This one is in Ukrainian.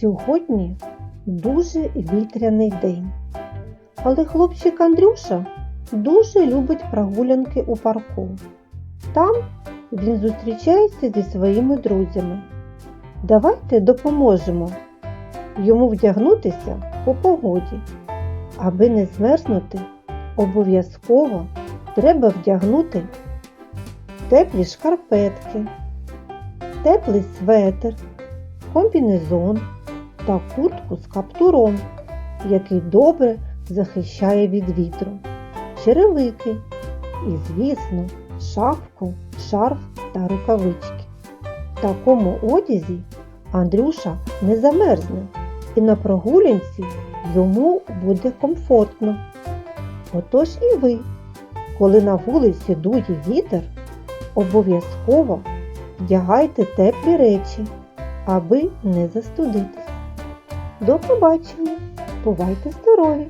Сьогодні дуже вітряний день. Але хлопчик Андрюша дуже любить прогулянки у парку. Там він зустрічається зі своїми друзями. Давайте допоможемо йому вдягнутися по погоді. Аби не змерзнути, обов'язково треба вдягнути теплі шкарпетки, теплий светр, комбінезон та куртку з каптуром, який добре захищає від вітру, черевики і, звісно, шапку, шарф та рукавички. В такому одязі Андрюша не замерзне і на прогулянці йому буде комфортно. Отож і ви, коли на вулиці дує вітер, обов'язково вдягайте теплі речі, аби не застудитись. До побачення! Бувайте здорові!